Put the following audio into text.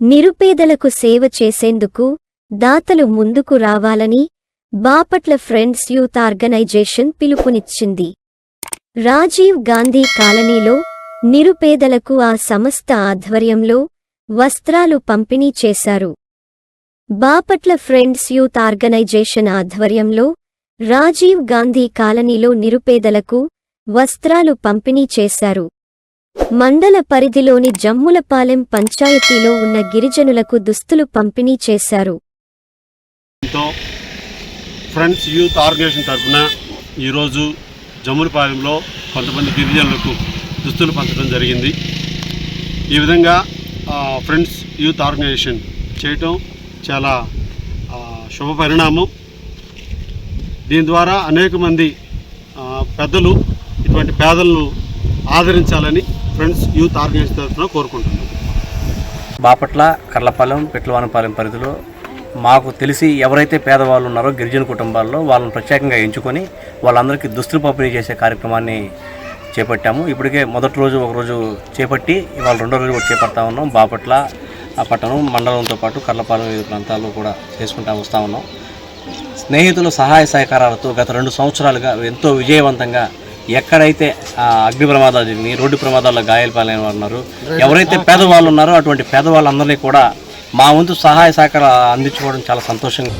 నిరుపేదలకు సేవ చేసేందుకు దాతలు ముందుకు రావాలని బాపట్ల ఫ్రెండ్స్ యూత్ ఆర్గనైజేషన్ పిలుపునిచ్చింది. రాజీవ్ గాంధీ కాలనీలో నిరుపేదలకు ఆ సంస్థ ఆధ్వర్యంలో వస్త్రాలు పంపిణీ చేశారు. బాపట్ల ఫ్రెండ్స్ యూత్ ఆర్గనైజేషన్ ఆధ్వర్యంలో రాజీవ్ గాంధీ కాలనీలో నిరుపేదలకు వస్త్రాలు పంపిణీ చేశారు. మండల పరిధిలోని జమ్ములపాలెం పంచాయతీలో ఉన్న గిరిజనులకు దుస్తులు పంపిణీ చేశారు. ఫ్రెండ్స్ యూత్ ఆర్గనైజేషన్ తరఫున ఈరోజు జమ్ములపాలెంలో కొంతమంది గిరిజనులకు దుస్తులు పంచడం జరిగింది. ఈ విధంగా ఫ్రెండ్స్ యూత్ ఆర్గనైజేషన్ చేయటం చాలా శుభ పరిణామం. దీని ద్వారా అనేక మంది పెద్దలు ఇటువంటి పేదలను ఆదరించాలని ఫ్రెండ్స్ యూత్ ఆర్గనైజ్ తరఫున కోరుకుంటున్నాం. బాపట్ల కర్లపాలెం పెట్లవానపాలెం పరిధిలో మాకు తెలిసి ఎవరైతే పేదవాళ్ళు ఉన్నారో గిరిజన కుటుంబాల్లో వాళ్ళని ప్రత్యేకంగా ఎంచుకొని వాళ్ళందరికీ దుస్తులు పంపిణీ చేసే కార్యక్రమాన్ని చేపట్టాము. ఇప్పటికే మొదటి రోజు ఒకరోజు చేపట్టి ఇవాళ రెండో రోజు కూడా చేపడతా ఉన్నాం. బాపట్ల ఆ పట్టణం మండలంతో పాటు కర్లపాలెం వివిధ ప్రాంతాల్లో కూడా చేసుకుంటా వస్తూ ఉన్నాం. స్నేహితుల సహాయ సహకారాలతో గత రెండు సంవత్సరాలుగా ఎంతో విజయవంతంగా ఎక్కడైతే అగ్ని ప్రమాదాలు జరిగినాయి రోడ్డు ప్రమాదాల్లో గాయాలు పాలైన వారు ఉన్నారు. ఎవరైతే పేదవాళ్ళు ఉన్నారో అటువంటి పేదవాళ్ళందరినీ కూడా మా వంతు సహాయ సహకారాలు అందించుకోవడం చాలా సంతోషంగా